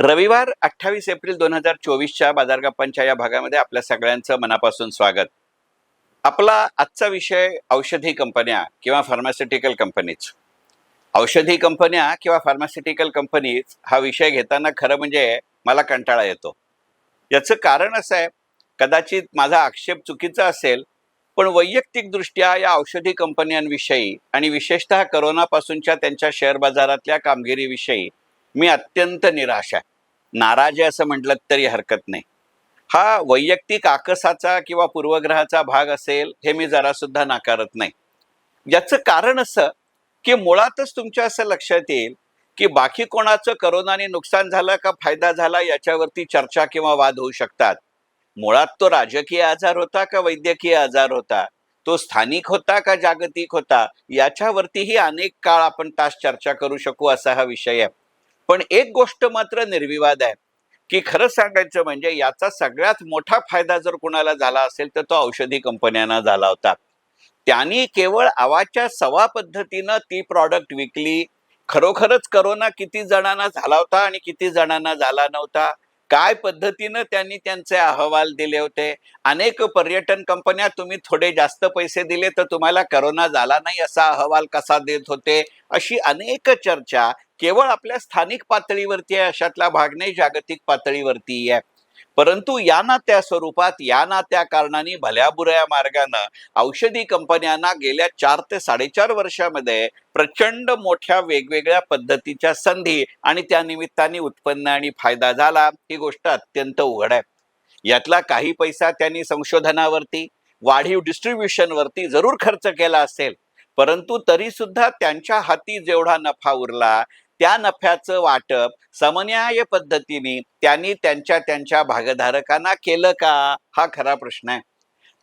रविवार अठ्ठावीस एप्रिल दोन हजार चोवीसच्या बाजार गप्पांच्या या भागामध्ये आपल्या सगळ्यांचं मनापासून स्वागत. आपला आजचा विषय औषधी कंपन्या किंवा फार्मास्युटिकल कंपनीज औषधी कंपन्या किंवा फार्मास्युटिकल कंपनीज हा विषय घेताना खरं म्हणजे मला कंटाळा येतो. याचं कारण असं आहे कदाचित माझा आक्षेप चुकीचा असेल पण वैयक्तिकदृष्ट्या या औषधी कंपन्यांविषयी आणि विशेषतः करोनापासूनच्या त्यांच्या शेअर बाजारातल्या कामगिरीविषयी मी अत्यंत निराश आहे. नाराज आहे असं म्हटलं तरी हरकत नाही. हा वैयक्तिक आकसाचा किंवा पूर्वग्रहाचा भाग असेल हे मी जरा सुद्धा नाकारत नाही. याचं कारण असं की मुळातच तुमच्या असं लक्षात येईल की बाकी कोणाचं करोनाने नुकसान झालं का फायदा झाला याच्यावरती चर्चा किंवा वाद होऊ शकतात. मुळात तो राजकीय आजार होता का वैद्यकीय आजार होता? तो स्थानिक होता का जागतिक होता? याच्यावरतीही अनेक काळ आपण तास चर्चा करू शकू असा हा विषय आहे. पण एक गोष्ट मात्र निर्विवाद आहे की खरं सांगायचं म्हणजे याचा सगळ्यात मोठा फायदा जर कुणाला झाला असेल तर तो औषधी कंपन्यांना झाला होता. त्यांनी केवळ आवाच्या सवा पद्धतीनं ती प्रॉडक्ट विकली. खरोखरच करोना किती जणांना झाला होता आणि किती जणांना झाला नव्हता? काय पद्धतीनं त्यांनी त्यांचे अहवाल दिले होते? अनेक पर्यटन कंपन्या तुम्ही थोडे जास्त पैसे दिले तर तुम्हाला करोना झाला नाही असा अहवाल कसा देत होते? अशी अनेक चर्चा केवळ आपल्या स्थानिक पातळीवरती आहे अशातला भाग नाही जागतिक पातळीवरती आहे. परंतु या ना त्या स्वरूपात या ना त्या कारणाने भल्याबुऱ्या मार्गानं औषधी कंपन्यांना गेल्या चार ते साडेचार वर्षामध्ये प्रचंड मोठ्या वेगवेगळ्या पद्धतीच्या संधी आणि त्या निमित्ताने उत्पन्न आणि फायदा झाला. ही गोष्ट अत्यंत उघड आहे. यातला काही पैसा त्यांनी संशोधनावरती वाढीव डिस्ट्रीब्युशनवरती जरूर खर्च केला असेल. परंतु तरी सुद्धा त्यांच्या हाती जेवढा नफा उरला त्या नफ्याचं वाटप समन्याय पद्धतीने त्यांनी त्यांच्या त्यांच्या भागधारकांना केलं का? हा खरा प्रश्न आहे.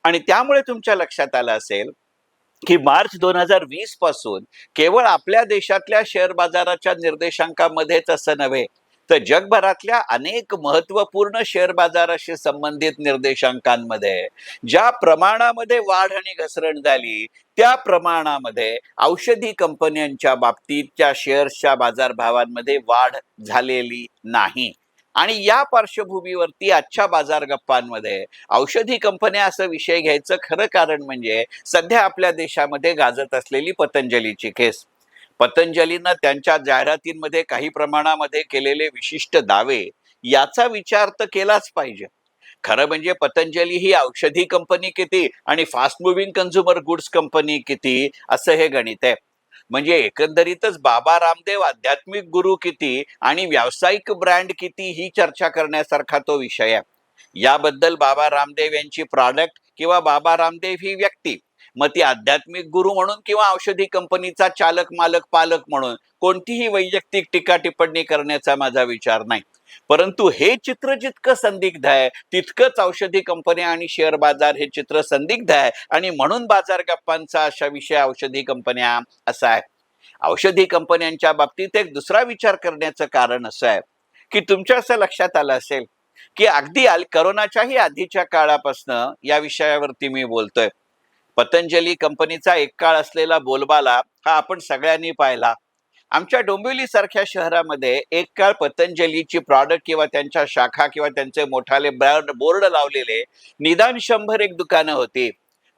आणि त्यामुळे तुमच्या लक्षात आलं असेल की मार्च दोन हजार वीसपासून केवळ आपल्या देशातल्या शेअर बाजाराच्या निर्देशांकामध्येच असं नव्हे तर जगभरातल्या अनेक महत्त्वपूर्ण शेअर बाजाराशी संबंधित निर्देशांकांमध्ये ज्या प्रमाणामध्ये वाढ आणि घसरण झाली त्या प्रमाणामध्ये औषधी कंपन्यांच्या बाबतीतच्या शेअर्सच्या बाजारभावांमध्ये वाढ झालेली नाही. आणि या पार्श्वभूमीवरती आजच्या बाजार गप्पांमध्ये औषधी कंपन्या असं विषय घ्यायचं खरं कारण म्हणजे सध्या आपल्या देशामध्ये गाजत असलेली पतंजलीची केस. पतंजलीनं त्यांच्या जाहिरातींमध्ये काही प्रमाणामध्ये केलेले विशिष्ट दावे याचा विचार तर केलाच पाहिजे. खरं म्हणजे पतंजली ही औषधी कंपनी किती आणि fast moving consumer goods company किती असं हे गणित आहे. म्हणजे एकंदरीतच बाबा रामदेव आध्यात्मिक गुरु किती आणि व्यावसायिक ब्रँड किती ही चर्चा करण्यासारखा तो विषय आहे. याबद्दल बाबा रामदेव यांची प्रॉडक्ट किंवा बाबा रामदेव ही व्यक्ती मग ती आध्यात्मिक गुरु म्हणून किंवा औषधी कंपनीचा चालक मालक पालक म्हणून कोणतीही वैयक्तिक टीका टिप्पणी करण्याचा माझा विचार नाही. परंतु हे चित्र जितकं संदिग्ध आहे तितकंच औषधी कंपन्या आणि शेअर बाजार हे चित्र संदिग्ध आहे आणि म्हणून बाजार गप्पांचा अशा विषय औषधी कंपन्या असा आहे. औषधी कंपन्यांच्या बाबतीत एक दुसरा विचार करण्याचं कारण असं आहे की तुमच्या असं लक्षात आलं असेल की अगदी आल करोनाच्याही आधीच्या काळापासनं या विषयावरती मी बोलतोय. पतंजली कंपनीचा एक काळ असलेला बोलबाला हा आपण सगळ्यांनी पाहिला. आमच्या डोंबिवली सारख्या शहरामध्ये एक काळ पतंजलीची प्रॉडक्ट किंवा त्यांच्या शाखा किंवा त्यांचे मोठाले ब्रँड बोर्ड लावलेले निदान शंभर एक दुकानं होती.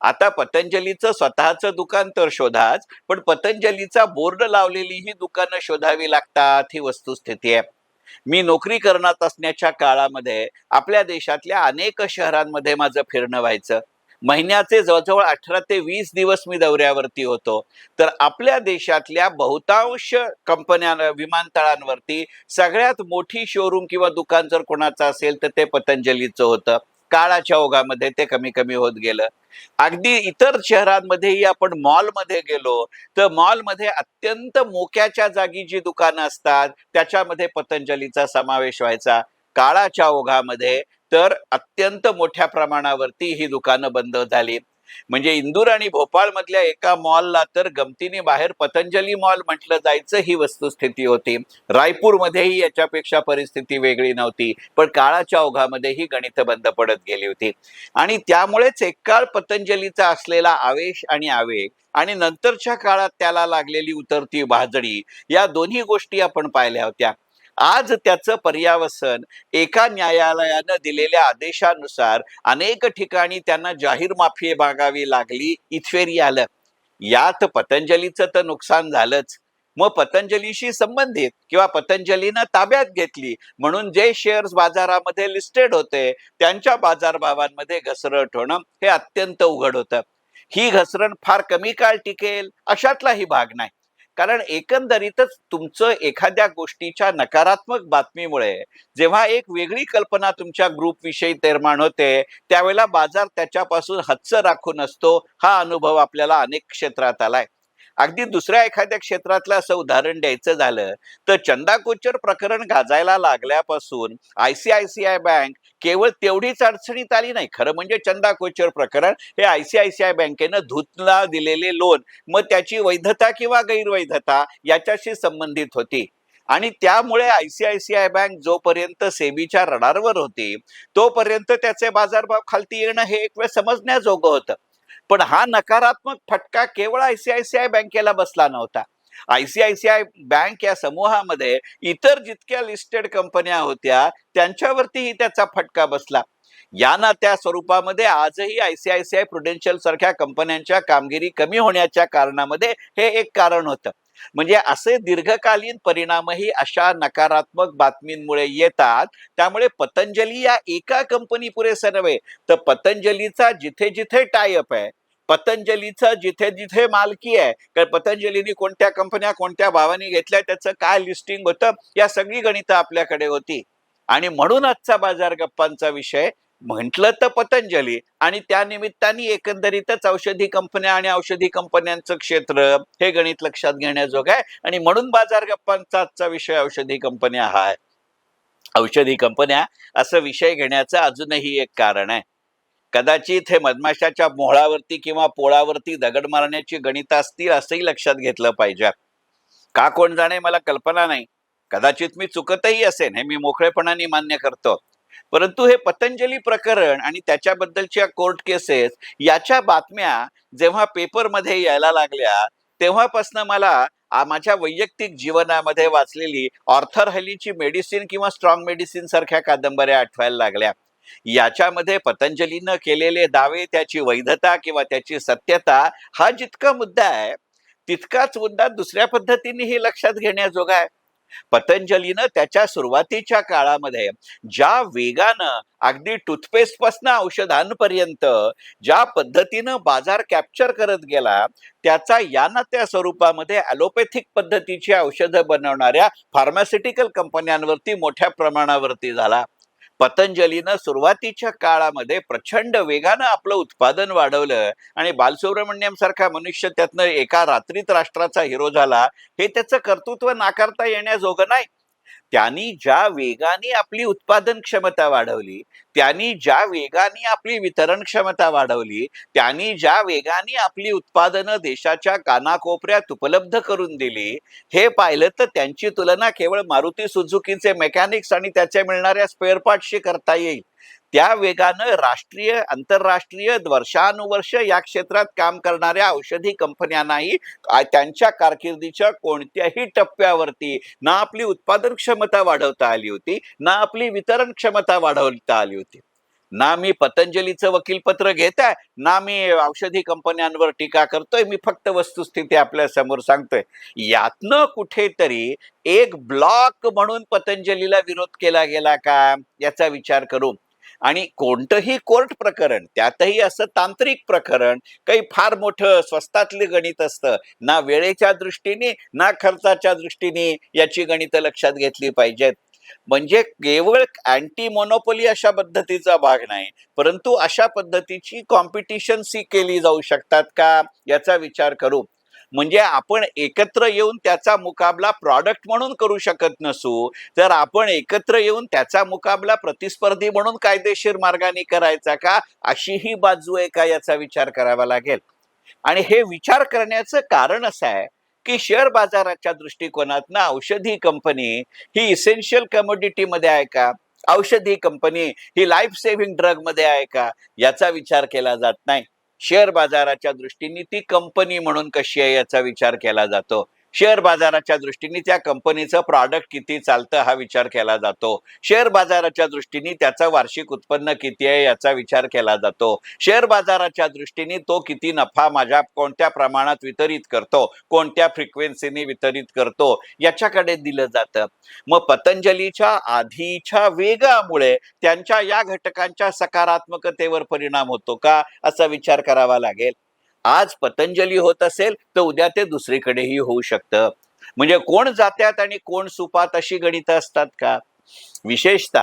आता पतंजलीचं स्वतःचं दुकान तर शोधाच पण पतंजलीचा बोर्ड लावलेली ही दुकानं शोधावी लागतात ही वस्तुस्थिती आहे. मी नोकरी करणार असण्याच्या काळामध्ये आपल्या देशातल्या अनेक शहरांमध्ये माझं फिरणं व्हायचं. महिन्याचे जवळजवळ अठरा ते वीस दिवस मी दौऱ्यावरती होतो. तर आपल्या देशातल्या बहुतांश कंपन्या विमानतळांवरती सगळ्यात मोठी शोरूम किंवा दुकान जर कोणाचं असेल तर ते पतंजलीचं होतं. काळाच्या ओघामध्ये ते कमी कमी होत गेलं. अगदी इतर शहरांमध्येही आपण मॉलमध्ये गेलो तर मॉलमध्ये अत्यंत मोक्याच्या जागी जी दुकानं असतात त्याच्यामध्ये पतंजलीचा समावेश व्हायचा. काळाच्या ओघामध्ये तर अत्यंत मोठ्या प्रमाणावरती ही दुकानं बंद झाली. म्हणजे इंदूर आणि भोपाळ मधल्या एका मॉलला तर गमतीने बाहेर पतंजली मॉल म्हटलं जायचं ही वस्तुस्थिती होती. रायपूरमध्येही याच्यापेक्षा परिस्थिती वेगळी नव्हती. पण काळाच्या ओघामध्ये ही गणित बंद पडत गेली होती. आणि त्यामुळेच एक काळ पतंजलीचा असलेला आवेश आणि आवेग आणि नंतरच्या काळात त्याला लागलेली उतरती भाजडी या दोन्ही गोष्टी आपण पाहिल्या होत्या. आज त्याचं पर्यावसन एका न्यायालयानं दिलेल्या आदेशानुसार अनेक ठिकाणी त्यांना जाहीर माफी मागावी लागली. इथवेरी आलं. यात पतंजलीचं तर नुकसान झालंच. मग पतंजलीशी संबंधित किंवा पतंजलीनं ताब्यात घेतली म्हणून जे शेअर्स बाजारामध्ये लिस्टेड होते त्यांच्या बाजारभावांमध्ये घसरट होणं हे अत्यंत उघड होतं. ही घसरण फार कमी काळ टिकेल अशातलाही भाग नाही. कारण एकंदरीतच तुमचं एखाद्या गोष्टीच्या नकारात्मक बातमीमुळे जेव्हा एक वेगळी कल्पना तुमच्या ग्रुप विषयी निर्माण होते त्यावेळेला बाजार त्याच्यापासून हच्च राखून असतो. हा अनुभव आपल्याला अनेक क्षेत्रात आलाय. अगदी दुसऱ्या एखाद्या क्षेत्रातलं असं उदाहरण द्यायचं झालं तर चंदा कोचर प्रकरण गाजायला लागल्यापासून आयसीआयसीआय बँक केवळ तेवढीच अडचणीत आली नाही. खरं म्हणजे चंदा कोचर प्रकरण हे आयसीआयसीआय बँकेनं धुतला दिलेले लोन मग त्याची वैधता किंवा गैरवैधता याच्याशी संबंधित होती. आणि त्यामुळे आयसीआयसीआय बँक जोपर्यंत सेबीच्या रडारवर होती तोपर्यंत त्याचे बाजारभाव खालती येणं हे एक वेळ समजण्याजोगं होतं. पण हा नकारात्मक फटका केवळ आयसीआयसीआय बँकेला बसला नव्हता. आयसीआयसीआय बँक या समूहामध्ये इतर जितक्या लिस्टेड कंपन्या होत्या त्यांच्यावरतीही त्याचा फटका बसला. या ना त्या स्वरूपामध्ये आजही आयसीआयसीआय प्रुडेन्शियल सारख्या कंपन्यांच्या कामगिरी कमी होण्याच्या कारणामध्ये हे एक कारण होतं. म्हणजे असे दीर्घकालीन परिणामही अशा नकारात्मक बातमींमुळे येतात. त्यामुळे पतंजली या एका कंपनी पुरेसं नव्हे तर पतंजलीचा जिथे जिथे टायअप आहे पतंजलीचं जिथे जिथे मालकी आहे कारण पतंजलीने कोणत्या कंपन्या कोणत्या भावाने घेतल्या त्याचं काय लिस्टिंग होतं या सगळी गणितं आपल्याकडे होती. आणि म्हणून आजचा बाजार गप्पांचा विषय म्हटलं तर पतंजली आणि त्या निमित्ताने एकंदरीतच औषधी कंपन्या आणि औषधी कंपन्यांचं क्षेत्र हे गणित लक्षात घेण्याजोग आहे. आणि म्हणून बाजार गप्पांचा आजचा विषय औषधी कंपन्या हा आहे. औषधी कंपन्या असं विषय घेण्याचं अजूनही एक कारण आहे. कदाचित हे मधमाशाच्या मोहळावरती किंवा पोळावरती दगड मारण्याची गणित असतील असंही लक्षात घेतलं पाहिजे. का कोण जाणे मला कल्पना नाही. कदाचित मी चुकतही असेन हे मी मोकळेपणाने मान्य करतो. परंतु हे पतंजली प्रकरण आणि त्याच्याबद्दलच्या कोर्ट केसेस याच्या बातम्या जेव्हा पेपरमध्ये यायला लागल्या तेव्हापासून मला माझ्या वैयक्तिक जीवनामध्ये वाचलेली ऑर्थर हलीची मेडिसिन किंवा स्ट्रॉंग मेडिसिन सारख्या कादंबऱ्या आठवायला लागल्या. याच्यामध्ये पतंजलीनं केलेले दावे त्याची वैधता किंवा त्याची सत्यता हा जितका मुद्दा आहे तितकाच मुद्दा दुसऱ्या पद्धतीने हे लक्षात घेण्याजोगा आहे. पतंजलीनं त्याच्या सुरुवातीच्या काळामध्ये ज्या वेगानं अगदी टूथपेस्टपासून औषधांपर्यंत ज्या पद्धतीनं बाजार कॅप्चर करत गेला त्याचा या ना त्या स्वरूपामध्ये ॲलोपॅथिक पद्धतीची औषधं बनवणाऱ्या फार्मास्युटिकल कंपन्यांवरती मोठ्या प्रमाणावरती झाला. पतंजलीनं सुरुवातीच्या काळामध्ये प्रचंड वेगानं आपलं उत्पादन वाढवलं आणि बालसुब्रमण्यम सारखा मनुष्य त्यातनं एका रात्रीत राष्ट्राचा हिरो झाला हे त्याचं कर्तृत्व नाकारता येण्याजोगं नाही. त्यांनी ज्या वेगाने आपली उत्पादन क्षमता वाढवली त्यांनी ज्या वेगाने आपली वितरण क्षमता वाढवली त्यांनी ज्या वेगाने आपली उत्पादनं देशाच्या कानाकोपऱ्यात उपलब्ध करून दिली हे पाहिलं तर त्यांची तुलना केवळ मारुती सुझुकीचे मेकॅनिक्स आणि त्याच्या मिळणाऱ्या स्पेअर पार्टशी करता येईल. त्या वेगानं राष्ट्रीय आंतरराष्ट्रीय वर्षानुवर्ष या क्षेत्रात काम करणाऱ्या औषधी कंपन्यांनाही त्यांच्या कारकिर्दीच्या कोणत्याही टप्प्यावरती ना आपली उत्पादन क्षमता वाढवता आली होती ना आपली वितरण क्षमता वाढवता आली होती. ना मी पतंजलीचं वकीलपत्र घेत आहे ना मी औषधी कंपन्यांवर टीका करतोय मी फक्त वस्तुस्थिती आपल्यासमोर सांगतोय. यातनं कुठेतरी एक ब्लॉक म्हणून पतंजलीला विरोध केला गेला का? याचा विचार करू. आणि कोणतंही कोर्ट प्रकरण त्यातही असं तांत्रिक प्रकरण काही फार मोठं स्वस्तातले गणित असतं ना वेळेच्या दृष्टीने ना खर्चाच्या दृष्टीने याची गणितं लक्षात घेतली पाहिजेत. म्हणजे केवळ अँटी मोनोपोली अशा पद्धतीचा भाग नाही परंतु अशा पद्धतीची कॉम्पिटिशन सी केली जाऊ शकतात का याचा विचार करू. म्हणजे आपण एकत्र येऊन त्याचा मुकाबला प्रॉडक्ट म्हणून करू शकत नसू तर आपण एकत्र येऊन त्याचा मुकाबला प्रतिस्पर्धी म्हणून कायदेशीर मार्गाने करायचा का? अशी ही बाजू आहे का याचा विचार करावा लागेल. आणि हे विचार करण्याचं कारण असं आहे की शेअर बाजाराच्या दृष्टिकोनातनं औषधी कंपनी ही इसेन्शियल कमोडिटी मध्ये आहे का? औषधी कंपनी ही लाईफ सेव्हिंग ड्रगमध्ये आहे का? याचा विचार केला जात नाही. शेअर बाजाराच्या दृष्टीने ती कंपनी म्हणून कशी आहे याचा विचार केला जातो. शेअर बाजाराच्या दृष्टीने त्या कंपनीचं प्रॉडक्ट किती चालतं हा विचार केला जातो. शेअर बाजाराच्या दृष्टीने त्याचं वार्षिक उत्पन्न किती आहे याचा विचार केला जातो. शेअर बाजाराच्या दृष्टीने तो किती नफा माझ्या कोणत्या प्रमाणात वितरित करतो कोणत्या फ्रिक्वेन्सीने वितरित करतो याच्याकडे दिलं जातं. मग पतंजलीच्या आधीच्या वेगामुळे त्यांच्या या घटकांच्या सकारात्मकतेवर परिणाम होतो का? असा विचार करावा लागेल. आज पतंजली होत असेल तर उद्या ते दुसरीकडेही होऊ शकतं. म्हणजे कोण जात्यात आणि कोण सुपात अशी गणितं असतात का? विशेषत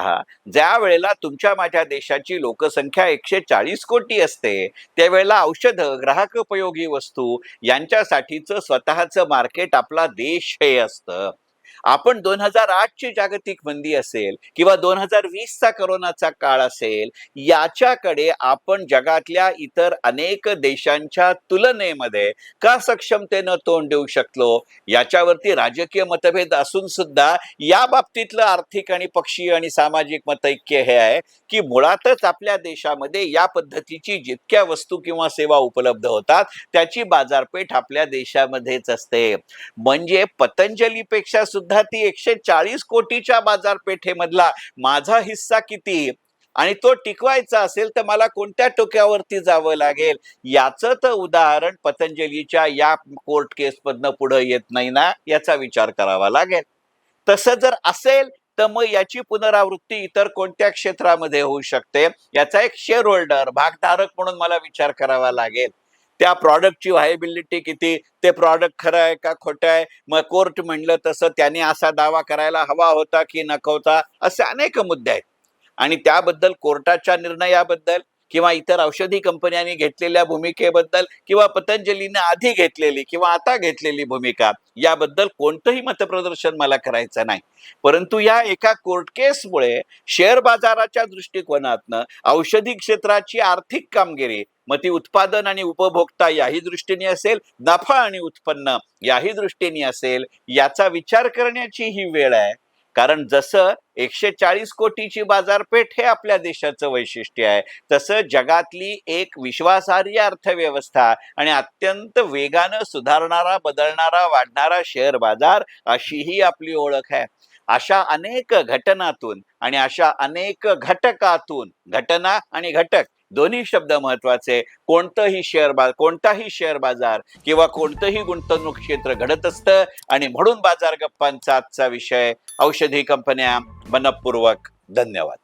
ज्या वेळेला तुमच्या माझ्या देशाची लोकसंख्या एकशे चाळीस कोटी असते त्यावेळेला औषधं ग्राहक उपयोगी वस्तू यांच्यासाठीचं स्वतःचं मार्केट आपला देश हे असतं. आपण दोन हजार आठची जागतिक मंदी असेल किंवा दोन हजार वीसचा करोनाचा काळ असेल याच्याकडे आपण जगातल्या इतर अनेक देशांच्या तुलनेमध्ये का सक्षमतेनं तोंड देऊ शकलो? याच्यावरती राजकीय मतभेद असून सुद्धा या बाबतीतलं आर्थिक आणि पक्षीय आणि सामाजिक मतैक्य हे आहे की मुळातच आपल्या देशामध्ये या पद्धतीची जितक्या वस्तू किंवा सेवा उपलब्ध होतात त्याची बाजारपेठ आपल्या देशामध्येच असते. म्हणजे पतंजलीपेक्षा सुद्धा ती एकशे चाळीस कोटीच्या बाजारपेठेमधला माझा हिस्सा किती? आणि तो टिकवायचा असेल तर मला कोणत्या टोक्यावरती जावं लागेल? याचं तर उदाहरण पतंजलीच्या या कोर्ट केसमधनं पुढे येत नाही ना याचा विचार करावा लागेल. तसं जर असेल तर मग याची पुनरावृत्ती इतर कोणत्या क्षेत्रामध्ये होऊ शकते? याचा एक शेअर होल्डर भागधारक म्हणून मला विचार करावा लागेल. त्या प्रॉडक्टची व्हायबिलिटी किती? ते प्रॉडक्ट खरं आहे का खोटं आहे? मग कोर्ट म्हणलं तसं त्याने असा दावा करायला हवा होता की नकवता होता असे अनेक मुद्दे आहेत. आणि त्याबद्दल कोर्टाच्या निर्णयाबद्दल किंवा इतर औषधी कंपन्यांनी घेतलेल्या भूमिकेबद्दल किंवा पतंजलीने आधी घेतलेली किंवा आता घेतलेली भूमिका याबद्दल कोणतंही मतप्रदर्शन मला करायचं नाही. परंतु या एका कोर्ट केसमुळे शेअर बाजाराच्या दृष्टिकोनातनं औषधी क्षेत्राची आर्थिक कामगिरी मग ती उत्पादन आणि उपभोक्ता याही दृष्टीने असेल नफा आणि उत्पन्न याही दृष्टीने असेल याचा विचार करण्याची ही वेळ आहे. कारण जसं एकशे चाळीस कोटीची बाजारपेठ हे आपल्या देशाचं वैशिष्ट्य आहे तसं जगातली एक विश्वासार्ह अर्थव्यवस्था आणि अत्यंत वेगानं सुधारणारा बदलणारा वाढणारा शेअर बाजार अशीही आपली ओळख आहे. अशा अनेक घटनातून आणि अशा अनेक घटकातून घटना आणि घटक दोन्ही शब्द महत्त्वाचे. कोणतंही शेअर बाजार कोणताही शेअर बाजार किंवा कोणतंही गुंतवणूक क्षेत्र घडत असतं आणि म्हणून बाजार गप्पांचा आजचा विषय. औषधी कंपन्या मनपूर्वक धन्यवाद.